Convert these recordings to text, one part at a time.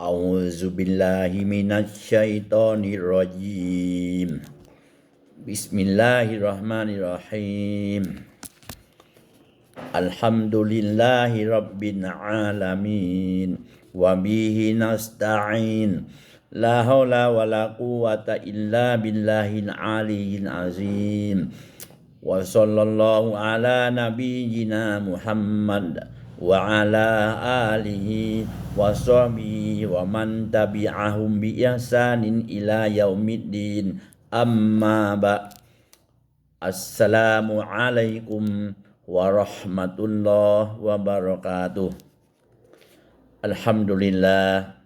أعوذ بالله من الشيطان الرجيم. بسم الله الرحمن الرحيم. الحمد لله رب العالمين وبه نستعين. لا حول ولا قوة إلا بالله العلي العظيم. وصلى الله على نبينا محمد wa ala alihi wa sahbihi wa man tabi'ahum bi ihsanin ila yaumiddin. Amma ba assalamu alaikum warahmatullahi wabarakatuh alhamdulillah.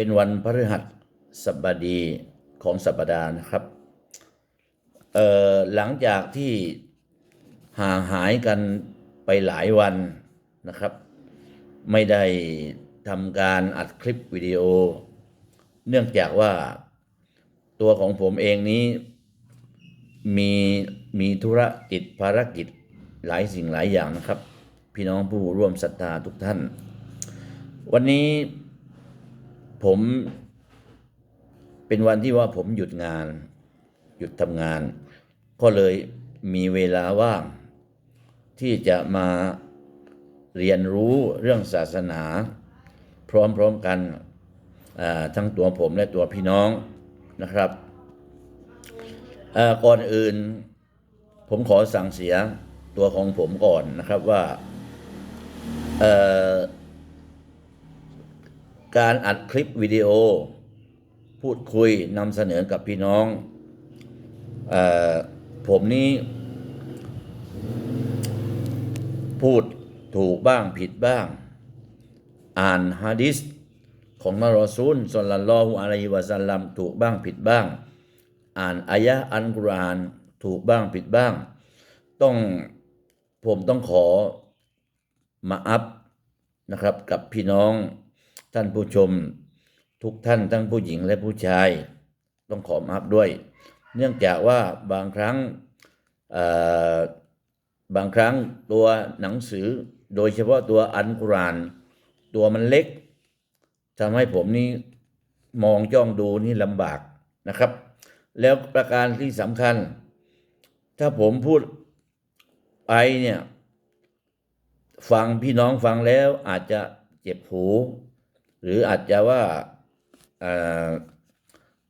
เป็นวันพฤหัสบดีของสัปดาห์นะครับ เอ่อหลังจากที่ห่างหายกันไปหลายวันนะครับ ไม่ได้ทำการอัดคลิปวิดีโอ เนื่องจากว่าตัวของผมเองนี้มีมีธุระกิจภารกิจหลายสิ่งหลายอย่างนะครับ พี่น้องผู้ร่วมศรัทธาทุกท่าน วันนี้ ผมเป็นวันที่ว่าผมหยุดงาน หยุดทำงาน ก็เลยมีเวลาว่าง ที่จะมาเรียนรู้เรื่องศาสนา พร้อมๆกันทั้งตัวผมและตัวพี่น้องนะครับก่อนอื่นผมขอสั่งเสียตัวของผมก่อนนะครับว่า การอัดคลิปวิดีโอ พูดคุยนำเสนอกับพี่น้องออผมนี้พูดถูกบ้างผิดบ้าง อ่านฮะดิษของนารอซูลสลลัลลอฮุอะลัยฮิวะสัลลัมถูกบ้างผิดบ้าง อ่านอายะอันกุรอานถูกบ้างผิดบ้าง ต้องผมต้องขอมาอัพนะครับกับพี่น้อง ท่านผู้ชมทุกท่านทั้งผู้หญิงและผู้ชาย ต้องขอมาอัพด้วย เนื่องจากว่าบางครั้งบางครั้งตัวหนังสือโดยเฉพาะตัวอันกุรอาน ตัวมันเล็กทำให้ผมนี่มองจ้องดูนี่ลำบากนะครับ แล้วประการที่สำคัญ ถ้าผมพูดไปเนี่ย ฟังพี่น้องฟังแล้วอาจจะเจ็บหู หรืออาจจะว่า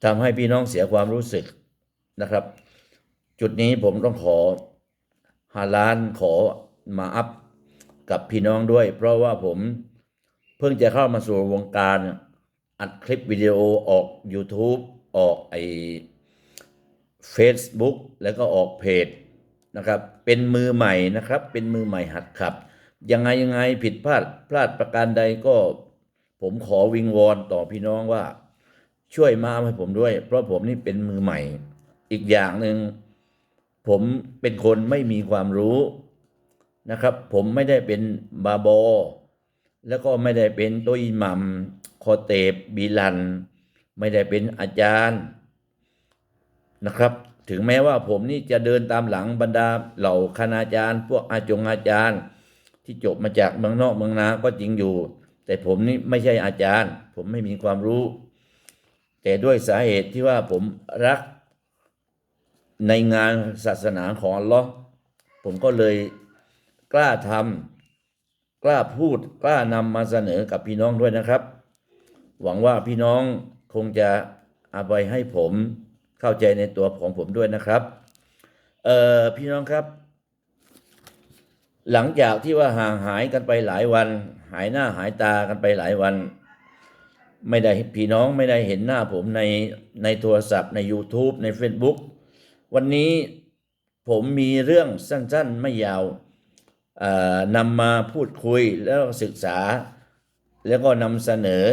ทำให้พี่น้องเสียความรู้สึกนะครับ จุดนี้ผมต้องขอฮาลานขอมาอัพกับพี่น้องด้วย เพราะว่าผมเพิ่งจะเข้ามาสู่วงการอัดคลิปวิดีโอออก YouTube ออกไอ Facebook แล้วก็ออกเพจนะครับ เป็นมือใหม่นะครับ เป็นมือใหม่หัดขับ ยังไงยังไงผิดพลาดพลาดประการใดก็ ผมขอวิงวอนต่อพี่น้องว่า ช่วยมาให้ผมด้วย เพราะผมนี่เป็นมือใหม่ อีกอย่างหนึ่งผมเป็นคนไม่มีความรู้นะครับ ผมไม่ได้เป็นบาบอแล้วก็ไม่ได้เป็นตัวอิหมัมคอเตบบีลัน ไม่ได้เป็นอาจารย์นะครับ ถึงแม้ว่าผมนี่จะเดินตามหลังบรรดาเหล่าคณาจารย์ พวกอาจงอาจารย์ ที่จบมาจากเมืองนอกเมืองนาก็จริงอยู่ แต่ผมนี่ไม่ใช่อาจารย์ ผมไม่มีความรู้ แต่ด้วยสาเหตุที่ว่าผมรักในงานศาสนาของอัลลอฮ์ผมก็เลยกล้าทำกล้าพูดกล้านำมาเสนอกับพี่น้องด้วยนะครับ หวังว่าพี่น้องคงจะอาไปให้ผมเข้าใจในตัวของผมด้วยนะครับเอ่อพี่น้องครับ หลังจากที่ว่าห่างหายกันไปหลายวัน หายหน้าหายตากันไปหลายวัน ไม่ได้พี่น้องไม่ได้เห็นหน้าผมในในโทรศัพท์ใน YouTube ใน Facebook วันนี้ผมมีเรื่องสั้นๆ ไม่ยาวเอ่อนำมาพูดคุยแล้วศึกษา แล้วก็นำเสนอ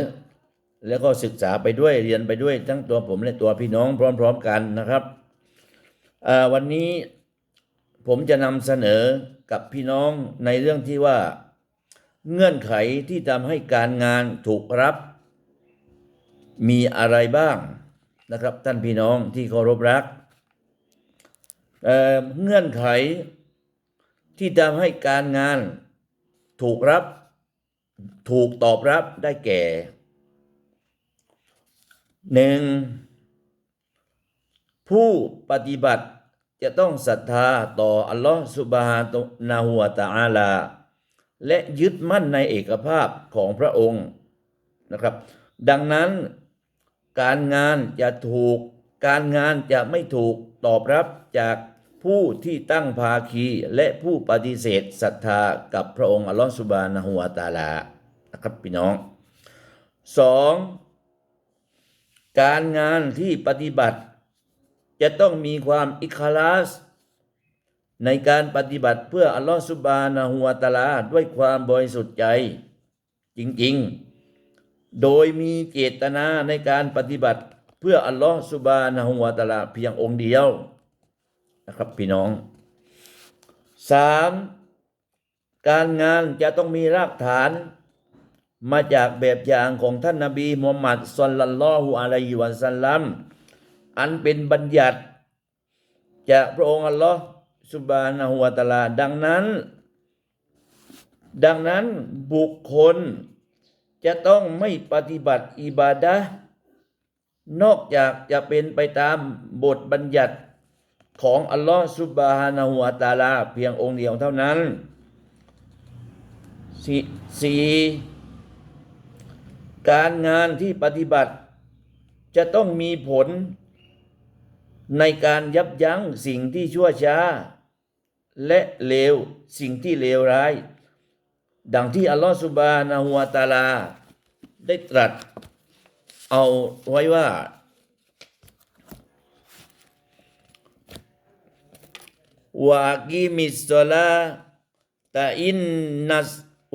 แล้วก็ศึกษาไปด้วยเรียนไปด้วยทั้งตัวผมและตัวพี่น้องพร้อม ๆ กันนะครับวันนี้ผมจะนำเสนอกับพี่น้องในเรื่องที่ว่า เงื่อนไขที่ทำให้การงานถูกรับ มีอะไรบ้างนะครับท่านพี่น้องที่เคารพรักเเงื่อนไขที่ทำให้การงานถูกรับ ถูกตอบรับได้แก่หนึ่งผู้ปฏิบัติจะต้องศรัทธาต่ออัลลอฮฺสุบฮานะฮูวะตะอาลา และยึดมั่นในเอกภาพของพระองค์นะครับ ดังนั้นการงานจะถูกการงานจะไม่ถูกตอบรับจากผู้ที่ตั้งภาคีและผู้ปฏิเสธศรัทธากับพระองค์อัลลอฮฺสุบานะฮูวตาลานะครับพี่น้องสองการงานที่ปฏิบัติจะต้องมีความอิคลาส ในการปฏิบัติเพื่ออัลลอฮฺสุบานะฮูวะตาลาด้วยความบริสุทธิ์ใจ จริงๆ โดยมีเจตนาในการปฏิบัติเพื่ออัลลอฮฺสุบานะฮูวะตาลาเพียงองค์เดียวนะครับพี่น้องสามการงานจะต้องมีรากฐานมาจากแบบอย่างของท่านนบีมุฮัมมัดศ็อลลัลลอฮุอะลัยฮิวะสัลลัมอันเป็นบัญญัติ จากพระองค์อัลลอฮ์ สุบานะฮูวตาลาดังนั้น ดังนั้นบุคคลจะต้องไม่ปฏิบัติอิบาดะนอกจากจะเป็นไปตามบทบัญญัติของอัลลอฮ์สุบานะฮูวตาลา เพียงองค์เดียวเท่านั้นสสี่การงานที่ปฏิบัติ จะต้องมีผลในการยับยั้งสิ่งที่ชั่วช้า และเลวสิ่งที่เลวร้าย ดังที่อัลลอฮฺสุบานะฮูวะตะอาลา ได้ตรัสเอาไว้ว่าวะอากิมิสซอลาตะอินนัส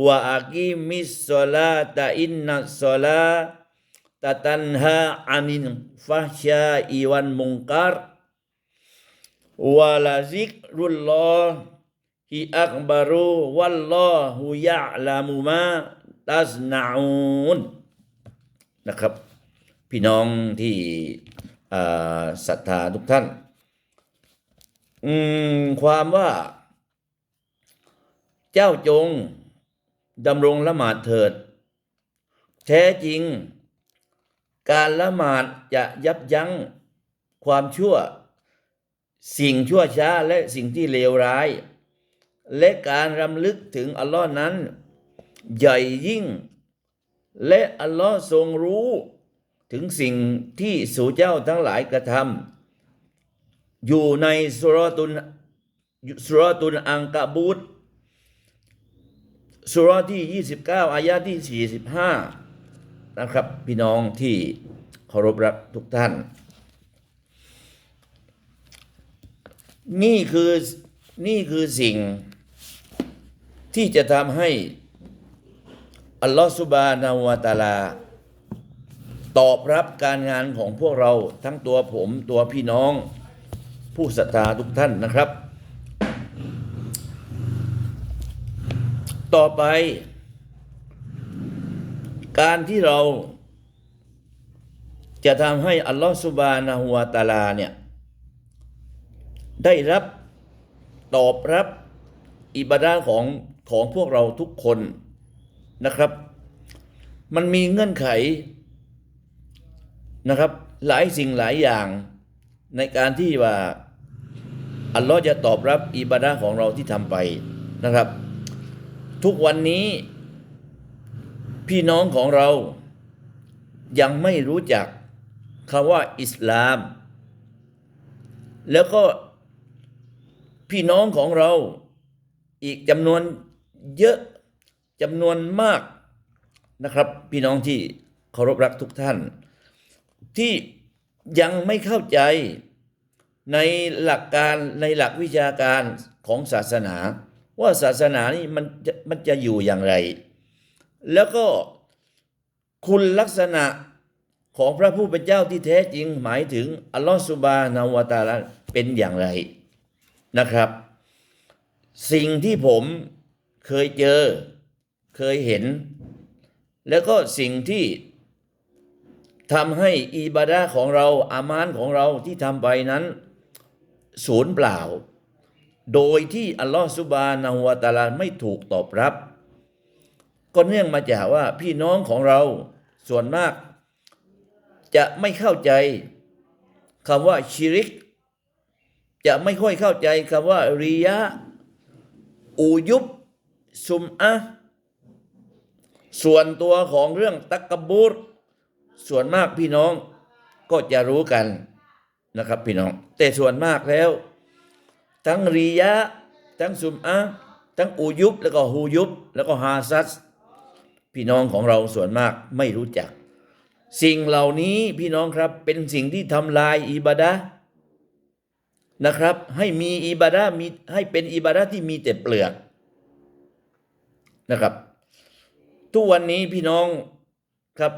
วะอากิมิสซอลาตะอินนัสซอลาตะตันฮาอานินฟาชาอิวันมุงการ วะลาซิกรุลลอฮิอักบารุวัลลอฮุยะลามุมาตัสนาอูนนะครับ พี่น้องที่ศรัทธาทุกท่าน อืม ความว่า เจ้าจงดำรงละหมาดเถิด แท้จริง การละหมาดจะยับยั้งความชั่ว สิ่งชั่วช้าและสิ่งที่เลวร้าย และการรำลึกถึงอัลลอฮ์นั้น ใหญ่ยิ่ง และอัลลอฮ์ทรงรู้ถึงสิ่งที่สู่เจ้าทั้งหลายกระทำอยู่ในสุรตุนสุรตุนอังกะบูตสุรที่ 29 อายะที่ 45 นะครับ พี่น้องที่เคารพรักทุกท่าน นี่คือนี่คือสิ่งที่จะทำให้อัลลอฮฺสุบานาวะตาลา ตอบรับการงานของพวกเราทั้งตัวผมตัวพี่น้อง ผู้ศรัทธาทุกท่านนะครับ ต่อไป การที่เราจะทำให้อัลลอฮฺสุบานะฮูวตาลาเนี่ย ได้รับตอบรับอิบาดาของของพวกเราทุกคนนะครับ มันมีเงื่อนไขนะครับหลายสิ่งหลายอย่างในการที่ว่าอัลลอฮ์จะตอบรับอิบาดาของเราที่ทำไปนะครับ ทุกวันนี้พี่น้องของเรายังไม่รู้จักคำว่าอิสลาม แล้วก็ พี่น้องของเราอีกจำนวนเยอะจำนวนมากนะครับ พี่น้องที่เคารพรักทุกท่าน ที่ยังไม่เข้าใจในหลักการในหลักวิชาการของศาสนา ว่าศาสนานี่มันจะมันจะอยู่อย่างไร แล้วก็คุณลักษณะของพระผู้เป็นเจ้าที่แท้จริงหมายถึงอัลลอฮฺสุบานาวตาลาเป็นอย่างไร นะครับ สิ่งที่ผมเคยเจอเคยเห็น แล้วก็สิ่งที่ทำให้อิบาดะห์ของเราอามานของเราที่ทำไปนั้นสูญเปล่า โดยที่อัลลอฮฺสุบานะฮุวตะอาลาไม่ถูกตอบรับ ก็เนื่องมาจากว่าพี่น้องของเราส่วนมาก จะไม่เข้าใจคำว่าชิริก จะไม่ค่อยเข้าใจคำว่าริยะอูยุบซุมอะส่วนตัวของเรื่องตักกบูรส่วนมากพี่น้องก็จะรู้กันนะครับพี่น้อง แต่ส่วนมากแล้ว ทั้งริยะ ทั้งซุมอะทั้งอูยุบแล้วก็ฮูยุบแล้วก็ฮาซัสพี่น้องของเราส่วนมากไม่รู้จัก สิ่งเหล่านี้พี่น้องครับเป็นสิ่งที่ทำลายอิบาดะ นะครับ ให้มีอิบาดะห์มีให้เป็นอิบาดะห์ที่มีแต่เปลือกนะครับ ทุกวันนี้พี่น้องครับ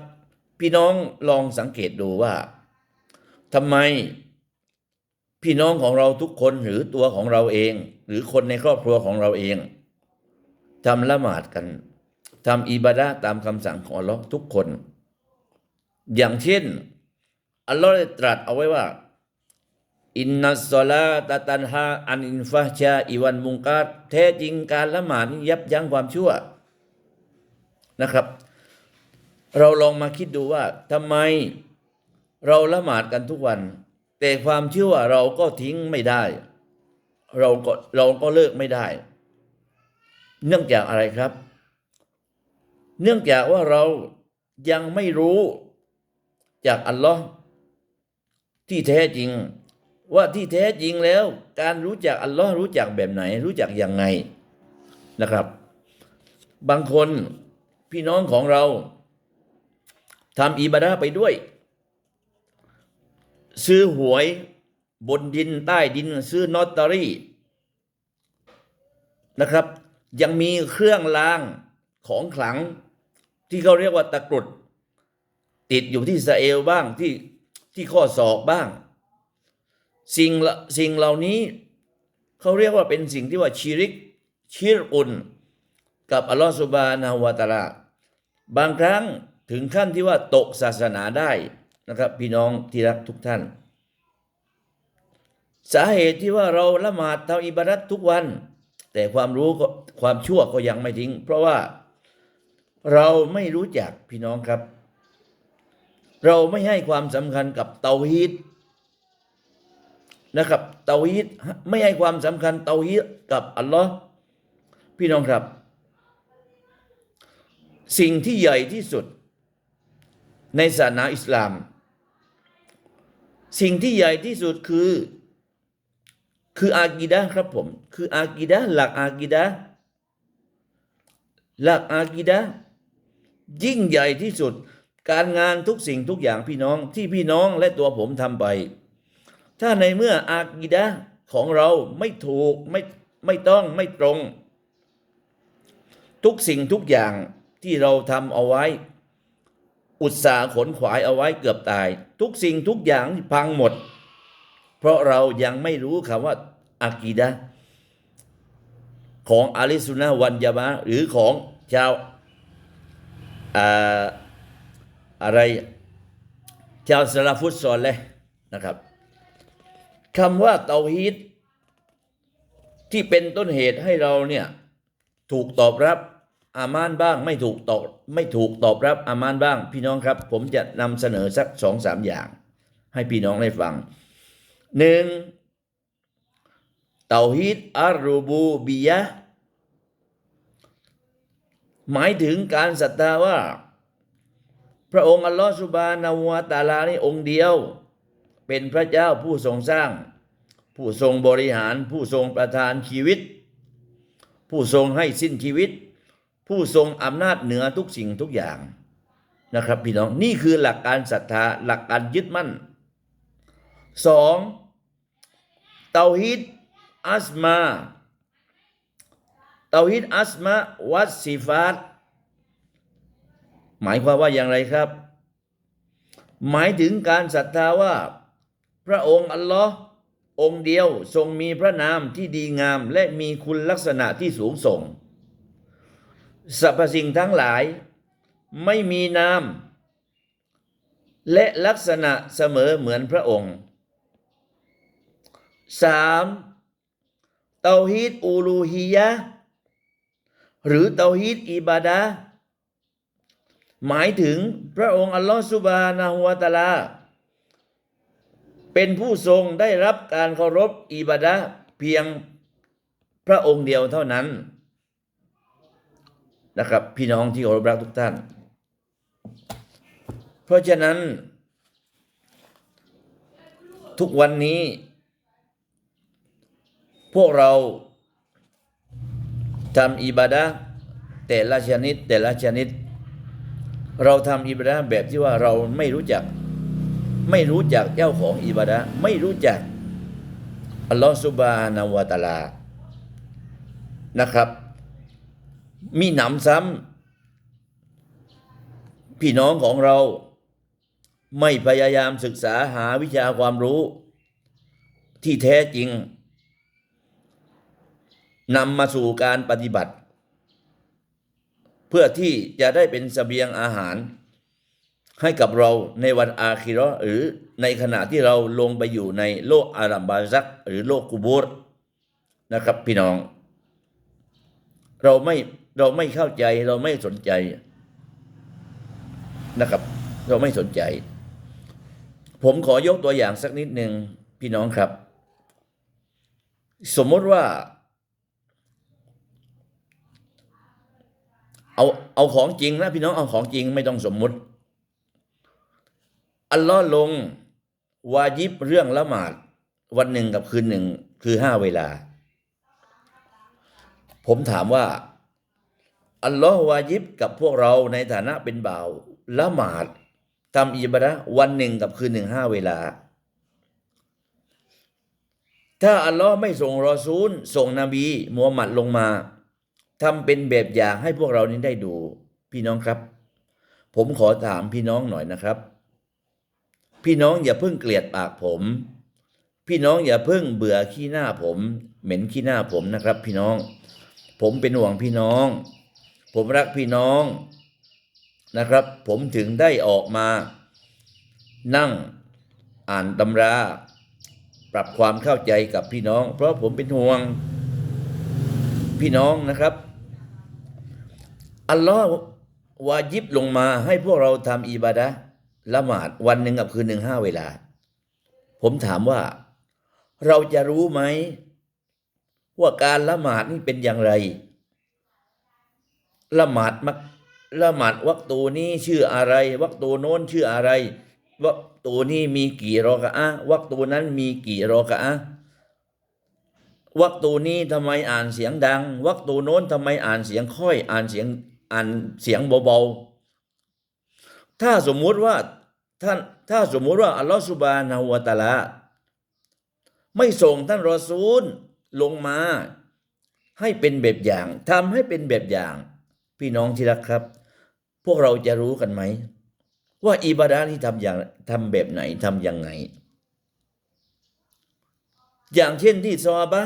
พี่น้องลองสังเกตดูว่าทำไมพี่น้องของเราทุกคนหรือตัวของเราเอง หรือคนในครอบครัวของเราเองทำละหมาดกันทำอิบาดะตามคำสั่งของอัลลอฮ์ทุกคน อย่างเช่น อัลลอฮ์ได้ตรัสเอาไว้ว่า อินนัสซลาตะตันฮาอันอินฟาชาอิวันมุงกาแท้จริงการละหมาดนี่ยับยั้งความชั่วนะครับ เราลองมาคิดดูว่าทำไมเราละหมาดกันทุกวัน แต่ความชั่วเราก็ทิ้งไม่ได้ เราก็เราก็เลิกไม่ได้ เนื่องจากอะไรครับ เนื่องจากว่าเรายังไม่รู้จากอัลลอฮ์ที่แท้จริง ว่าที่แท้จริงแล้ว การรู้จักอัลลอฮ์รู้จักแบบไหน รู้จักอยังไงนะครับ บางคนพี่น้องของเราทำอิบาดะไปด้วย ซื้อหวยบนดินใต้ดินซื้อนอตเตอรี่นะครับ ยังมีเครื่องรางของขลัง ที่เขาเรียกว่าตะกรุด ติดอยู่ที่สเอวบ้างที่ที่ข้อศอกบ้าง สิ่งสิ่งเหล่านี้เขาเรียกว่าเป็นสิ่งที่ว่าชิริกชิรอุนกับอัลลอฮฺสุบานาวาตาลาบางครั้งถึงขั้นที่ว่าตกศาสนาได้นะครับ พี่น้องที่รักทุกท่าน สาเหตุที่ว่าเราละหมาดทำอิบาดัตทุกวัน แต่ความรู้ก็ความชั่วก็ยังไม่ทิ้ง เพราะว่าเราไม่รู้จักพี่น้องครับ เราไม่ให้ความสำคัญกับเตาฮีด นะครับเตาฮีดไม่ให้ความสำคัญเตาฮีดกับอัลลอฮ์พี่น้องครับ สิ่งที่ใหญ่ที่สุด ในศาสนาอิสลาม สิ่งที่ใหญ่ที่สุดคือ คืออากีดะครับผม คืออากีดะหลักอากีดะหลักอากีดะยิ่งใหญ่ที่สุด การงานทุกสิ่งทุกอย่างพี่น้องที่พี่น้องและตัวผมทำไป ถ้าในเมื่ออากีดะของเราไม่ถูกไม่ไม่ต้องไม่ตรง ทุกสิ่งทุกอย่างที่เราทำเอาไว้ อุตสาห์ขนขวายเอาไว้เกือบตาย ทุกสิ่งทุกอย่างพังหมด เพราะเรายังไม่รู้คำว่าอากีดะของอาลิสุนนะห์วันยามะหรือของชาวอ่าอะไรชาวสลาฟุตซอลเลยนะครับ คำว่าเตาฮีดที่เป็นต้นเหตุให้เราเนี่ยถูกตอบรับอามานบ้างไม่ถูกตอบไม่ถูกตอบรับอามานบ้าง พี่น้องครับ ผมจะนำเสนอสักสองสามอย่าง ให้พี่น้องได้ฟังหนึ่งเตาฮีดอารูบูบียะหมายถึงการศรัทธาว่า พระองค์อัลลอฮฺสุบานาวะตาลานี่องค์เดียว เป็นพระเจ้าผู้ทรงสร้าง ผู้ทรงบริหาร ผู้ทรงประทานชีวิต ผู้ทรงให้สิ้นชีวิต ผู้ทรงอำนาจเหนือทุกสิ่งทุกอย่างนะครับพี่น้องนี่คือหลักการศรัทธาหลักการยึดมั่นสองเตาฮิดอัสมาเตาฮิดอัสมาวัสซิฟาตหมายความว่าอย่างไรครับ หมายถึงการศรัทธาว่า พระองค์อัลลอฮ์องค์เดียวทรงมีพระนามที่ดีงามและมีคุณลักษณะที่สูงส่งสรรพสิ่งทั้งหลายไม่มีนาม และลักษณะเสมอเหมือนพระองค์สามเตาฮีดอูลูฮียะหรือเตาฮีดอิบาดะหมายถึงพระองค์อัลลอฮฺสุบานะฮูวตาลา เป็นผู้ทรงได้รับการเคารพอิบาดะเพียงพระองค์เดียวเท่านั้นนะครับ พี่น้องที่เคารพรักทุกท่าน เพราะฉะนั้น ทุกวันนี้ พวกเราทำอิบาดะแต่ละชนิดแต่ละชนิด เราทำอิบาดะแบบที่ว่าเราไม่รู้จัก ไม่รู้จักเจ้าของอิบาดะไม่รู้จักอัลลอฮฺซุบานาวตาลานะครับ มีหนำซ้ำพี่น้องของเราไม่พยายามศึกษาหาวิชาความรู้ ที่แท้จริงนำมาสู่การปฏิบัติ เพื่อที่จะได้เป็นเสบียงอาหาร ให้กับเราในวันอาคิราะห์หรือในขณะที่เราลงไปอยู่ในโลกอารัมบาซัก หรือโลกกุบูรนะครับ พี่น้อง เราไม่เราไม่เข้าใจเราไม่สนใจนะครับ เราไม่สนใจ ผมขอยกตัวอย่างสักนิดหนึ่งพี่น้องครับ สมมติว่า เอาเอาของจริงนะพี่น้องเอาของจริงไม่ต้องสมมุติ อัลลอฮ์ลงวาญิบเรื่องละหมาดวันหนึ่งกับคืนหนึ่งคือห้าเวลา ผมถามว่า อัลลอฮ์วาญิบกับพวกเราในฐานะเป็นบ่าวละหมาดทำอิบาดะวันหนึ่งกับคืนหนึ่งห้าเวลา ถ้าอัลลอฮ์ไม่ส่งรอซูล ส่งนบีมูฮัมหมัดลงมาทำเป็นแบบอย่างให้พวกเรานี้ได้ดู พี่น้องครับ ผมขอถามพี่น้องหน่อยนะครับ พี่น้องอย่าเพิ่งเกลียดปากผม พี่น้องอย่าเพิ่งเบื่อขี้หน้าผม เหม็นขี้หน้าผมนะครับ พี่น้อง ผมเป็นห่วงพี่น้อง ผมรักพี่น้องนะครับ ผมถึงได้ออกมา นั่งอ่านตำรา ปรับความเข้าใจกับพี่น้อง เพราะผมเป็นห่วง พี่น้องนะครับอัลลอฮ์วาญิบลงมาให้พวกเราทำอิบาดะห์ ละหมาดวันหนึ่งกับคืนหนึ่งห้าเวลา ผมถามว่า เราจะรู้ไหมว่าการละหมาดนี่เป็นอย่างไร ละหมาดมักละหมาดวักตูนี้ชื่ออะไร วักตูโน้นชื่ออะไร วักตูนี้มีกี่รอกะอะวักตูนั้นมีกี่รอกะอะวักตูนี้ทำไมอ่านเสียงดัง วักตูโน้นทำไมอ่านเสียงค่อย อ่านเสียงอ่านเสียงเบาๆ ถ้าสมมุติว่าท่านถ้าสมมุติว่าอัลลอฮฺสุบานะฮูวะตาลาไม่ส่งท่านรอซูลลงมา ให้เป็นแบบอย่างทำให้เป็นแบบอย่าง พี่น้องที่รักครับ พวกเราจะรู้กันไหม ว่าอิบาดาที่ทำอย่างทำแบบไหนทำยังไง อย่างเช่นที่ซอบะ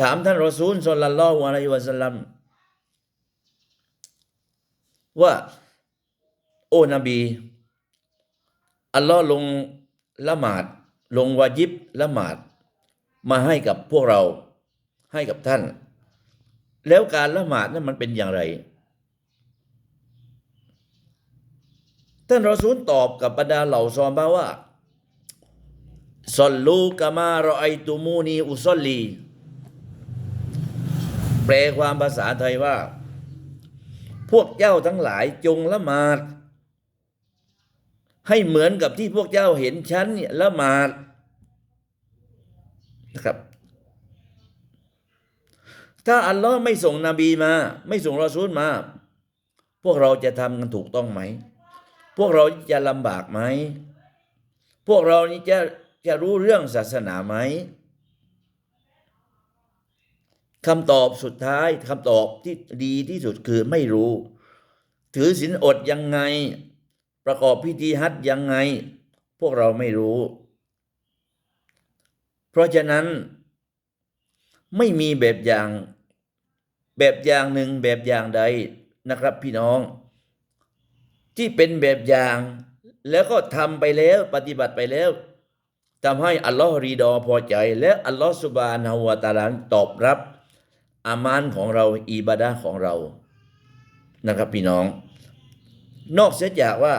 ถามท่านรอซูลสุลลัลลอฮุอะลัยฮิวะสัลลัมว่า โอ้นบี อัลลอฮ์ลงละหมาด ลงวาญิบละหมาด มาให้กับพวกเราให้กับท่าน แล้วการละหมาดนั้นมันเป็นอย่างไร ท่านรอซูลตอบกับบรรดาเหล่าซอมบาว่าซอลลูกามารอไอตูมูนีอุซอลลีแปลความภาษาไทยว่า พวกเจ้าทั้งหลายจงละหมาด ให้เหมือนกับที่พวกเจ้าเห็นฉันเนี่ยละหมาดนะครับ ถ้าอัลลอฮ์ไม่ส่งนบีมา ไม่ส่งรอซูลมา พวกเราจะทำกันถูกต้องไหม พวกเราจะลำบากไหม พวกเรานี้จะจะรู้เรื่องศาสนาไหมคำตอบสุดท้ายคำตอบที่ดีที่สุดคือไม่รู้ ถือศีลอดยังไง ประกอบพิธีฮัจยังไง พวกเราไม่รู้ เพราะฉะนั้น ไม่มีแบบอย่าง แบบอย่างหนึ่งแบบอย่างใดนะครับพี่น้อง ที่เป็นแบบอย่าง แล้วก็ทำไปแล้วปฏิบัติไปแล้วทำให้อัลลอฮ์รีดอพอใจ และอัลลอฮ์สุบานะฮูวะตาลาตอบรับ อามานของเราอิบาดะห์ของเรา นะครับพี่น้อง นอกเสียจากว่า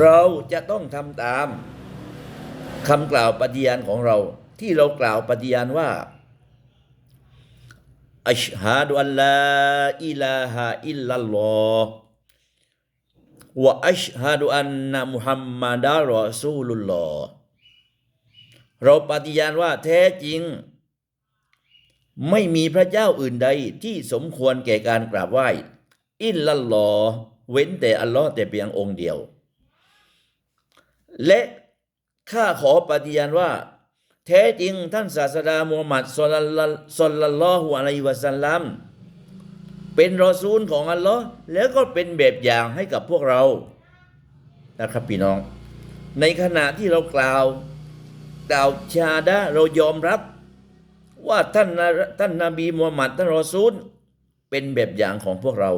เราจะต้องทำตามคำกล่าวปฏิญาณของเรา ที่เรากล่าวปฏิญาณว่าอัชฮะดุอัลลาอิลาฮะอิลลัลลอฮ์วะอัชฮะดุอันนะมุฮัมมัดะรอซูลุลลอฮ์เราปฏิญาณว่าแท้จริง ไม่มีพระเจ้าอื่นใดที่สมควรแก่การกราบไหว้ อิลลัลลอฮ์เว้นแต่อัลลอฮ์แต่เพียงองค์เดียว และข้าขอปฏิญาณว่า แท้จริงท่านศาสดามูฮัมหมัดศ็อลลัลลอฮุอลลัลฮุอะลัยวะสัลลัมเป็นรอซูลของอัลลอฮ์แล้วก็เป็นแบบอย่างให้กับพวกเรานะครับพี่น้อง ในขณะที่เรากล่าวกล่าวชาดะเรายอมรับ ว่าท่านท่านนบีมูฮัมหมัดท่านรอซูล เป็นแบบอย่างของพวกเรา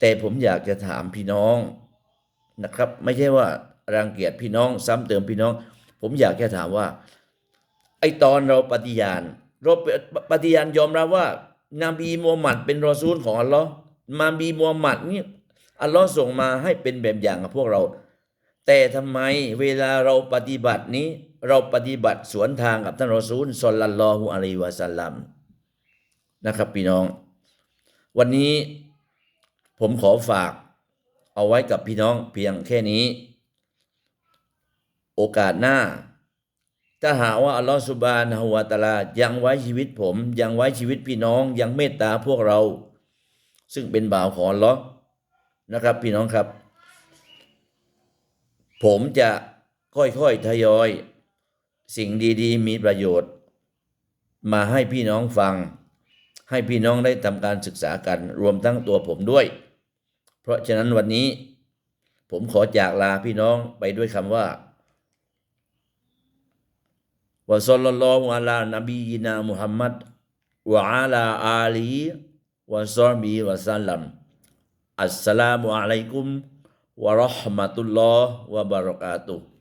แต่ผมอยากจะถามพี่น้อง นะครับ ไม่ใช่ว่ารังเกียจพี่น้องซ้ำเติมพี่น้อง ผมอยากจะถามว่า ไอตอนเราปฏิญาณเราปฏิญาณยอมรับว่า นบีมูฮัมหมัดเป็นรอซูลของอัลลอฮ์มาบีมูฮัมหมัดนี่อัลลอฮ์ส่งมาให้เป็นแบบอย่างกับพวกเรา แต่ทำไมเวลาเราปฏิบัตินี้ เราปฏิบัติสวนทางกับท่านรอซูลสลลัลลอฮุอะลัยวะสัลลัมนะครับพี่น้อง วันนี้ผมขอฝาก เอาไว้กับพี่น้องเพียงแค่นี้ โอกาสหน้า ถ้าหากว่าอัลลอฮฺสุบานฮวาตะอาลายังไว้ชีวิตผม ยังไว้ชีวิตพี่น้องยังเมตตาพวกเรา ซึ่งเป็นบ่าวของอัลลอฮ์นะครับ พี่น้องครับ ผมจะค่อยๆทยอย สิ่งดีๆ มีประโยชน์ มาให้พี่น้องฟัง ให้พี่น้องได้ทำการศึกษากันรวมทั้งตัวผมด้วย เพราะฉะนั้นวันนี้ ผมขอจากลาพี่น้องไปด้วยคำว่าวะซัลลัลลอฮุอะลานบียินามุฮัมมัดวะอาลาอาลีวะซอฮบีวะซัลลัมอัสสลามุอะลัยกุมวะเราะห์มะตุลลอฮ์วะบะเราะกาตุฮ์